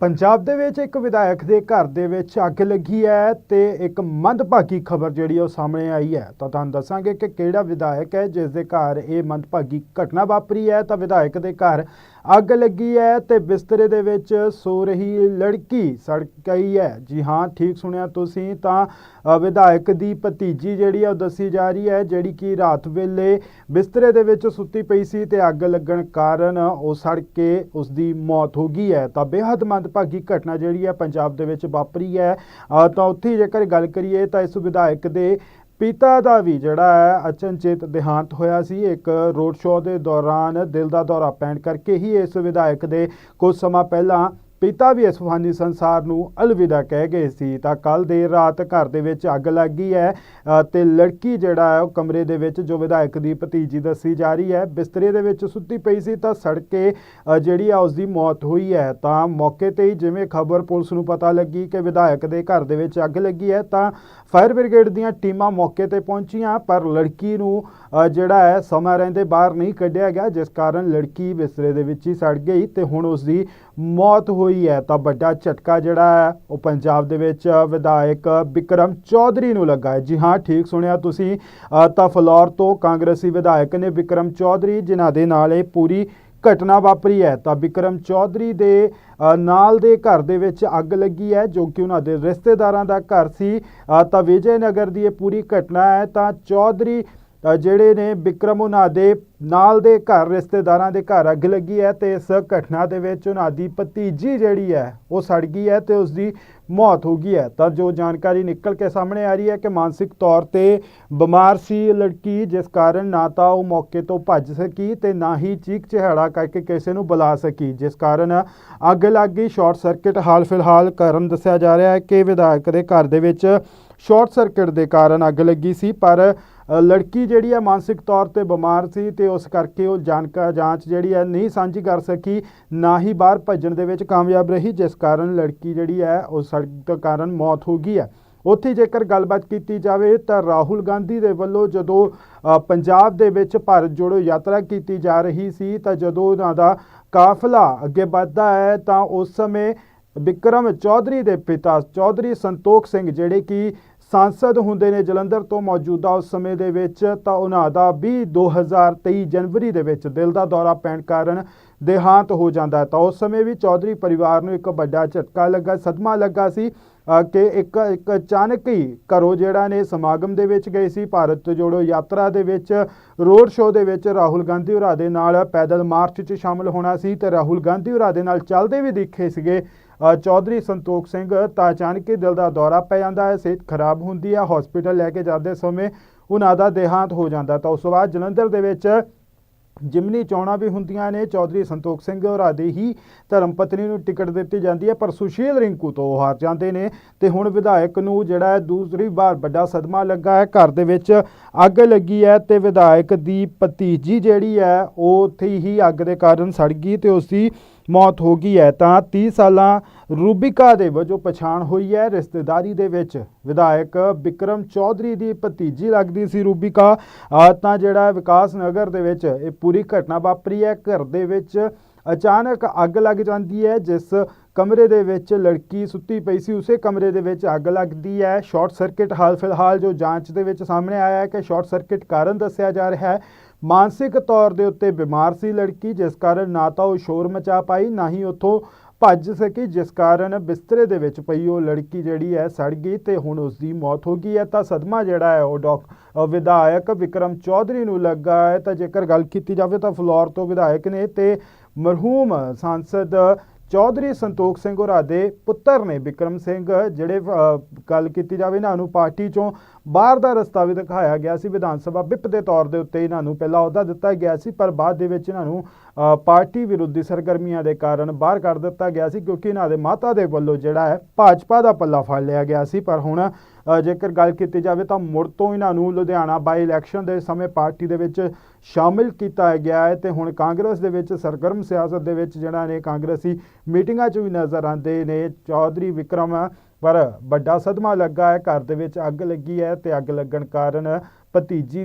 ਪੰਜਾਬ ਦੇ ਵਿੱਚ ਇੱਕ ਵਿਧਾਇਕ ਦੇ ਘਰ ਦੇ ਵਿੱਚ ਅੱਗ ਲੱਗੀ ਹੈ ਤੇ ਇੱਕ ਮੰਦਭਾਗੀ ਖਬਰ ਜਿਹੜੀ ਉਹ ਸਾਹਮਣੇ ਆਈ ਹੈ। ਤਾਂ ਤੁਹਾਨੂੰ ਦੱਸਾਂਗੇ ਕਿ ਕਿਹੜਾ ਵਿਧਾਇਕ ਹੈ ਜਿਸ ਦੇ ਘਰ ਇਹ ਮੰਦਭਾਗੀ ਘਟਨਾ ਵਾਪਰੀ ਹੈ ਤਾਂ ਵਿਧਾਇਕ ਦੇ ਘਰ ਅੱਗ ਲੱਗੀ ਹੈ ਤੇ ਬਿਸਤਰੇ ਦੇ ਵਿੱਚ ਸੋ ਰਹੀ ਲੜਕੀ ਸੜਕ ਗਈ ਹੈ। ਜੀ ਹਾਂ, ਠੀਕ ਸੁਣਿਆ ਤੁਸੀਂ ਤਾਂ ਵਿਧਾਇਕ ਦੀ ਭਤੀਜੀ ਜਿਹੜੀ ਆ ਉਹ ਦੱਸੀ ਜਾ ਰਹੀ ਹੈ, ਜਿਹੜੀ ਕਿ ਰਾਤ ਵੇਲੇ ਬਿਸਤਰੇ ਦੇ ਵਿੱਚ ਸੁੱਤੀ ਪਈ ਸੀ ਤੇ ਅੱਗ ਲੱਗਣ ਕਾਰਨ ਉਹ ਸੜ ਕੇ ਉਸ ਦੀ ਮੌਤ ਹੋ ਗਈ ਹੈ। ਤਾਂ ਬੇਹੱਦ ਮੰਦਭਾਗੀ ਘਟਨਾ ਜਿਹੜੀ ਹੈ ਪੰਜਾਬ ਦੇ ਵਿੱਚ ਵਾਪਰੀ ਹੈ। ਤਾਂ ਉੱਥੇ ਜੇਕਰ ਗੱਲ ਕਰੀਏ ਤਾਂ ਇਸ ਵਿਧਾਇਕ ਦੇ ਪਿਤਾ ਦਾ ਵੀ ਜਿਹੜਾ ਹੈ ਅਚਨਚੇਤ ਦੇਹਾਂਤ ਹੋਇਆ ਸੀ। ਇੱਕ ਰੋਡ ਸ਼ੋਅ ਦੇ ਦੌਰਾਨ ਦਿਲ ਦਾ ਦੌਰਾ ਪੈਣ ਕਰਕੇ ਹੀ ਇਸ ਵਿਧਾਇਕ ਦੇ ਕੁਝ ਸਮਾਂ ਪਹਿਲਾਂ ਪਿਤਾ ਵੀ ਇਸ ਫਾਨੀ ਸੰਸਾਰ ਨੂੰ ਅਲਵਿਦਾ ਕਹਿ ਗਏ ਸੀ। ਤਾਂ ਕੱਲ ਦੇਰ ਰਾਤ ਘਰ ਦੇ ਵਿੱਚ ਅੱਗ ਲੱਗ ਗਈ ਹੈ ਅ, ਤੇ ਲੜਕੀ ਜਿਹੜਾ ਹੈ ਉਹ ਕਮਰੇ ਦੇ ਵਿੱਚ ਜੋ ਵਿਧਾਇਕ ਦੀ ਭਤੀਜੀ ਦੱਸੀ ਜਾ ਰਹੀ ਹੈ ਬਿਸਤਰੇ ਦੇ ਵਿੱਚ ਸੁੱਤੀ ਪਈ ਸੀ ਤਾਂ ਸੜ ਕੇ ਜਿਹੜੀ ਆ ਉਸ ਦੀ ਮੌਤ ਹੋਈ ਹੈ। ਤਾਂ ਮੌਕੇ ਤੇ ਹੀ ਜਿਵੇਂ ਖਬਰ ਪੁਲਿਸ ਨੂੰ ਪਤਾ ਲੱਗੀ ਕਿ ਵਿਧਾਇਕ ਦੇ ਘਰ ਦੇ ਵਿੱਚ ਅੱਗ ਲੱਗੀ ਹੈ ਤਾਂ ਫਾਇਰ ਬ੍ਰਿਗੇਡ ਦੀਆਂ ਟੀਮਾਂ ਮੌਕੇ ਤੇ ਪਹੁੰਚੀਆਂ ਪਰ ਲੜਕੀ ਨੂੰ ਜਿਹੜਾ ਹੈ ਸਮਾਂ ਰਹਿੰਦੇ ਬਾਹਰ ਨਹੀਂ ਕੱਢਿਆ ਗਿਆ ਜਿਸ ਕਾਰਨ ਲੜਕੀ ਬਿਸਤਰੇ ਦੇ ਵਿੱਚ ਹੀ ਸੜ ਗਈ ਤੇ ਹੁਣ ਉਸ ਦੀ ਮੌਤ ਹੋਈ ਹੈ ਤਾਂ ਵੱਡਾ ਝਟਕਾ ਜਿਹੜਾ ਹੈ, ਉਹ ਪੰਜਾਬ ਦੇ ਵਿੱਚ ਵਿਧਾਇਕ ਬਿਕਰਮ ਚੌਧਰੀ ਨੂੰ ਲੱਗਾ ਹੈ। ਜੀ ਹਾਂ, ਠੀਕ ਸੁਣਿਆ ਤੁਸੀਂ। ਤਾਂ ਫਲੋਰ ਤੋਂ ਕਾਂਗਰਸੀ ਵਿਧਾਇਕ ਨੇ ਬਿਕਰਮ ਚੌਧਰੀ, ਜਿਨ੍ਹਾਂ ਦੇ ਨਾਲ ਇਹ ਪੂਰੀ ਘਟਨਾ ਵਾਪਰੀ ਹੈ, ਤਾਂ ਬਿਕਰਮ ਚੌਧਰੀ ਦੇ ਨਾਲ ਦੇ ਘਰ ਦੇ ਵਿੱਚ ਅੱਗ ਲੱਗੀ ਹੈ, ਜੋ ਕਿ ਉਹਨਾਂ ਦੇ ਰਿਸ਼ਤੇਦਾਰਾਂ ਦਾ ਘਰ ਸੀ। ਤਾਂ ਵਿਜੇ ਨਗਰ ਦੀ ਇਹ ਪੂਰੀ ਘਟਨਾ ਹੈ, ਤਾਂ ਚੌਧਰੀ ਜਿਹੜੇ ਨੇ ਵਿਕਰਮ ਉਹਨਾਂ ਦੇ ਨਾਲ ਦੇ ਘਰ, ਰਿਸ਼ਤੇਦਾਰਾਂ ਦੇ ਘਰ ਅੱਗ ਲੱਗੀ ਹੈ ਤੇ ਇਸ ਘਟਨਾ ਦੇ ਵਿੱਚ ਉਹਨਾਂ ਦੀ ਭਤੀਜੀ ਜਿਹੜੀ ਹੈ, ਉਹ ਸੜ ਗਈ ਹੈ ਤੇ ਉਸ ਦੀ ਮੌਤ ਹੋ ਗਈ ਹੈ। ਤਾਂ ਜੋ ਜਾਣਕਾਰੀ ਨਿਕਲ ਕੇ ਸਾਹਮਣੇ ਆ ਰਹੀ ਹੈ ਕਿ ਮਾਨਸਿਕ ਤੌਰ ਤੇ ਬਿਮਾਰ ਸੀ ਲੜਕੀ, ਜਿਸ ਕਾਰਨ ਨਾ ਤਾਂ ਉਹ ਮੌਕੇ ਤੋਂ ਭੱਜ ਸਕੀ ਤੇ ਨਾ ਹੀ ਚੀਕ ਚਿਹਾੜਾ ਕਰਕੇ ਕਿਸੇ ਨੂੰ ਬੁਲਾ ਸਕੀ, ਜਿਸ ਕਾਰਨ ਅੱਗ ਲੱਗ ਗਈ। ਸ਼ਾਰਟ ਸਰਕਟ ਹਾਲ ਫਿਲਹਾਲ ਕਾਰਨ ਦੱਸਿਆ ਜਾ ਰਿਹਾ ਹੈ ਕਿ ਵਿਧਾਇਕ ਦੇ ਘਰ ਦੇ ਵਿੱਚ ਸ਼ਾਰਟ ਸਰਕਟ ਦੇ ਕਾਰਨ ਅੱਗ ਲੱਗੀ ਸੀ, ਪਰ ਲੜਕੀ ਜਿਹੜੀ ਹੈ ਮਾਨਸਿਕ ਤੌਰ ਤੇ ਬਿਮਾਰ ਸੀ ਤੇ ਉਸ ਕਰਕੇ ਉਹ ਜਾਣਕਾ ਜਾਂਚ ਜਿਹੜੀ ਹੈ ਨਹੀਂ ਸਾਂਝੀ ਕਰ ਸਕੀ, ਨਾ ਹੀ ਬਾਹਰ ਭੱਜਣ ਦੇ ਵਿੱਚ ਕਾਮਯਾਬ ਰਹੀ, ਜਿਸ ਕਾਰਨ ਲੜਕੀ ਜਿਹੜੀ ਹੈ ਉਹ ਸੜਕ ਕਾਰਨ ਮੌਤ ਹੋ ਗਈ ਹੈ ਉੱਥੇ ਜੇਕਰ ਗੱਲਬਾਤ ਕੀਤੀ ਜਾਵੇ ਤਾਂ ਰਾਹੁਲ ਗਾਂਧੀ ਦੇ ਵੱਲੋਂ ਜਦੋਂ ਪੰਜਾਬ ਦੇ ਵਿੱਚ ਭਾਰਤ ਜੋੜੋ ਯਾਤਰਾ ਕੀਤੀ ਜਾ ਰਹੀ ਸੀ, ਤਾਂ ਜਦੋਂ ਉਹਨਾਂ ਦਾ ਕਾਫਲਾ ਅੱਗੇ ਵੱਧਦਾ ਹੈ, ਤਾਂ ਉਸ ਸਮੇਂ ਬਿਕਰਮ ਚੌਧਰੀ ਦੇ ਪਿਤਾ ਚੌਧਰੀ ਸੰਤੋਖ ਸਿੰਘ, ਜਿਹੜੇ ਕਿ ਸਾਂਸਦ ਹੁੰਦੇ ਨੇ ਜਲੰਧਰ ਤੋਂ ਮੌਜੂਦਾ ਉਸ ਸਮੇਂ ਦੇ ਵਿੱਚ, ਤਾਂ ਉਹਨਾਂ ਦਾ ਵੀ 2023 ਜਨਵਰੀ ਦੇ ਵਿੱਚ ਦਿਲ ਦਾ ਦੌਰਾ ਪੈਣ ਕਾਰਨ ਦੇਹਾਂਤ ਹੋ ਜਾਂਦਾ ਤਾਂ ਉਸ ਸਮੇਂ ਵੀ ਚੌਧਰੀ ਪਰਿਵਾਰ ਨੂੰ ਇੱਕ ਵੱਡਾ ਝਟਕਾ ਲੱਗਾ, ਸਦਮਾ ਲੱਗਾ ਸੀ ਕਿ ਇੱਕ ਇੱਕ ਅਚਾਨਕ ਹੀ ਘਰੋਂ ਜਿਹੜਾ ਨੇ ਸਮਾਗਮ ਦੇ ਵਿੱਚ ਗਏ ਸੀ, ਭਾਰਤ ਜੋੜੋ ਯਾਤਰਾ ਦੇ ਵਿੱਚ, ਰੋਡ ਸ਼ੋਅ ਦੇ ਵਿੱਚ ਰਾਹੁਲ ਗਾਂਧੀ ਹੋਰਾਂ ਦੇ ਨਾਲ ਪੈਦਲ ਮਾਰਚ 'ਚ ਸ਼ਾਮਲ ਹੋਣਾ ਸੀ ਤੇ ਰਾਹੁਲ ਗਾਂਧੀ ਹੋਰਾਂ ਦੇ ਨਾਲ ਚੱਲਦੇ ਵੀ ਦਿਖੇ ਸੀਗੇ। ਚੌਧਰੀ ਸੰਤੋਖ ਸਿੰਘ, ਤਾਂ ਅਚਾਨਕ ਹੀ ਦਿਲ ਦਾ ਦੌਰਾ ਪੈ ਜਾਂਦਾ ਹੈ, ਸਿਹਤ ਖਰਾਬ ਹੁੰਦੀ ਹੈ ਹਸਪੀਟਲ ਲੈ ਕੇ ਜਾਂਦੇ ਸਮੇਂ ਉਹਨਾਂ ਦਾ ਦੇਹਾਂਤ ਹੋ ਜਾਂਦਾ ਤਾਂ ਉਸ ਤੋਂ ਬਾਅਦ ਜਲੰਧਰ ਦੇ ਵਿੱਚ ਜਿਮਨੀ ਚੋਣਾਂ ਵੀ ਹੁੰਦੀਆਂ ਨੇ, ਚੌਧਰੀ ਸੰਤੋਖ ਸਿੰਘ ਹੋਰਾਂ ਦੇ ਹੀ ਧਰਮ ਪਤਨੀ ਨੂੰ ਟਿਕਟ ਦਿੱਤੀ ਜਾਂਦੀ ਹੈ, ਪਰ ਸੁਸ਼ੀਲ ਰਿੰਕੂ ਤੋਂ ਉਹ ਹਾਰ ਜਾਂਦੇ ਨੇ ਤੇ ਹੁਣ ਵਿਧਾਇਕ ਨੂੰ ਜਿਹੜਾ ਹੈ ਦੂਸਰੀ ਵਾਰ ਵੱਡਾ ਸਦਮਾ ਲੱਗਾ ਹੈ, ਘਰ ਦੇ ਵਿੱਚ ਅੱਗ ਲੱਗੀ ਹੈ ਤੇ ਵਿਧਾਇਕ ਦੀ ਭਤੀਜੀ ਜਿਹੜੀ ਹੈ, ਉਹ ਉੱਥੇ ਹੀ ਅੱਗ ਦੇ ਕਾਰਨ ਸੜ ਗਈ ਤੇ ਉਸ ਦੀ ਮੌਤ ਹੋ ਗਈ ਹੈ। ਤਾਂ 30 ਸਾਲਾਂ ਰੂਬਿਕਾ ਦੇ ਵਜੋਂ ਪਛਾਣ ਹੋਈ ਹੈ। ਰਿਸ਼ਤੇਦਾਰੀ ਦੇ ਵਿੱਚ ਵਿਧਾਇਕ ਵਿਕਰਮ ਚੌਧਰੀ ਦੀ ਭਤੀਜੀ ਲੱਗਦੀ ਸੀ ਰੂਬਿਕਾ। ਤਾਂ ਜਿਹੜਾ ਵਿਕਾਸ ਨਗਰ ਦੇ ਵਿੱਚ ਇਹ ਪੂਰੀ ਘਟਨਾ ਵਾਪਰੀ ਹੈ। ਘਰ ਦੇ ਵਿੱਚ ਅਚਾਨਕ ਅੱਗ ਲੱਗ ਜਾਂਦੀ ਹੈ। ਜਿਸ ਕਮਰੇ ਦੇ ਵਿੱਚ ਲੜਕੀ ਸੁੱਤੀ ਪਈ ਸੀ, ਉਸੇ ਕਮਰੇ ਦੇ ਵਿੱਚ ਅੱਗ ਲੱਗਦੀ ਹੈ। ਸ਼ਾਰਟ ਸਰਕਟ ਹਾਲ ਫਿਲਹਾਲ ਜੋ ਜਾਂਚ ਦੇ ਵਿੱਚ ਸਾਹਮਣੇ ਆਇਆ ਹੈ ਕਿ ਸ਼ਾਰਟ ਸਰਕਟ ਕਾਰਨ ਦੱਸਿਆ ਜਾ ਰਿਹਾ ਹੈ। ਮਾਨਸਿਕ ਤੌਰ ਦੇ ਉੱਤੇ ਬਿਮਾਰ ਸੀ ਲੜਕੀ, ਜਿਸ ਕਾਰਨ ਨਾ ਤਾਂ ਉਹ ਸ਼ੋਰ ਮਚਾ ਪਾਈ, ਨਾ ਹੀ ਉੱਥੋਂ ਭੱਜ ਸਕੀ, ਜਿਸ ਕਾਰਨ ਬਿਸਤਰੇ ਦੇ ਵਿੱਚ ਪਈ ਉਹ ਲੜਕੀ ਜਿਹੜੀ ਹੈ ਸੜ ਗਈ ਤੇ ਹੁਣ ਉਸ ਦੀ ਮੌਤ ਹੋ ਗਈ ਹੈ। ਤਾਂ ਸਦਮਾ ਜਿਹੜਾ ਹੈ, ਉਹ ਡਾਕ ਵਿਧਾਇਕ ਵਿਕਰਮ ਚੌਧਰੀ ਨੂੰ ਲੱਗਾ ਹੈ। ਤਾਂ ਜੇਕਰ ਗੱਲ ਕੀਤੀ ਜਾਵੇ ਤਾਂ ਫਲੋਰ ਤੋਂ ਵਿਧਾਇਕ ਨੇ ਤੇ ਮਰਹੂਮ ਸਾਂਸਦ ਚੌਧਰੀ ਸੰਤੋਖ ਸਿੰਘ ਹੋਰਾਂ ਦੇ ਪੁੱਤਰ ਨੇ ਵਿਕਰਮ ਸਿੰਘ, ਜਿਹੜੇ ਗੱਲ ਕੀਤੀ ਜਾਵੇ ਇਹਨਾਂ ਨੂੰ ਪਾਰਟੀ ਚੋਂ ਬਾਹਰ ਦਾ ਰਸਤਾ ਵੀ ਦਿਖਾਇਆ ਗਿਆ ਸੀ। ਵਿਧਾਨ ਸਭਾ ਵਿਪ ਦੇ ਤੌਰ ਦੇ ਉੱਤੇ ਇਹਨਾਂ ਨੂੰ ਪਹਿਲਾ ਅਹੁਦਾ ਦਿੱਤਾ ਗਿਆ ਸੀ, ਪਰ ਬਾਅਦ ਦੇ ਵਿੱਚ ਇਹਨਾਂ ਨੂੰ ਪਾਰਟੀ ਵਿਰੋਧੀ ਸਰਗਰਮੀਆਂ ਦੇ ਕਾਰਨ ਬਾਹਰ ਕਰ ਦਿੱਤਾ ਗਿਆ ਸੀ, ਕਿਉਂਕਿ ਇਹਨਾਂ ਦੇ ਮਾਤਾ ਦੇ ਵੱਲੋਂ ਜਿਹੜਾ ਹੈ ਭਾਜਪਾ ਦਾ ਪੱਲਾ ਫੜ ਲਿਆ ਗਿਆ ਸੀ। ਪਰ ਹੁਣ ਜੇਕਰ ਗੱਲ ਕੀਤੀ ਜਾਵੇ ਤਾਂ ਮੁੜ ਤੋਂ ਇਹਨਾਂ ਨੂੰ ਲੁਧਿਆਣਾ ਬਾਈ ਇਲੈਕਸ਼ਨ ਦੇ ਸਮੇਂ ਪਾਰਟੀ ਦੇ ਵਿੱਚ ਸ਼ਾਮਿਲ ਕੀਤਾ ਗਿਆ ਹੈ ਤੇ ਹੁਣ ਕਾਂਗਰਸ ਦੇ ਵਿੱਚ ਸਰਗਰਮ ਸਿਆਸਤ ਦੇ ਵਿੱਚ ਜਿਹੜਾ ਨੇ ਕਾਂਗਰਸੀ ਮੀਟਿੰਗਾਂ 'ਚ ਵੀ ਨਜ਼ਰ ਆਉਂਦੇ ਨੇ। ਚੌਧਰੀ ਵਿਕਰਮ ਪਰ ਵੱਡਾ ਸਦਮਾ ਲੱਗਾ ਹੈ। ਘਰ ਦੇ ਵਿੱਚ ਅੱਗ ਲੱਗੀ ਹੈ ਤੇ ਅੱਗ ਲੱਗਣ ਕਾਰਨ ਭਤੀਜੀ ਦੀ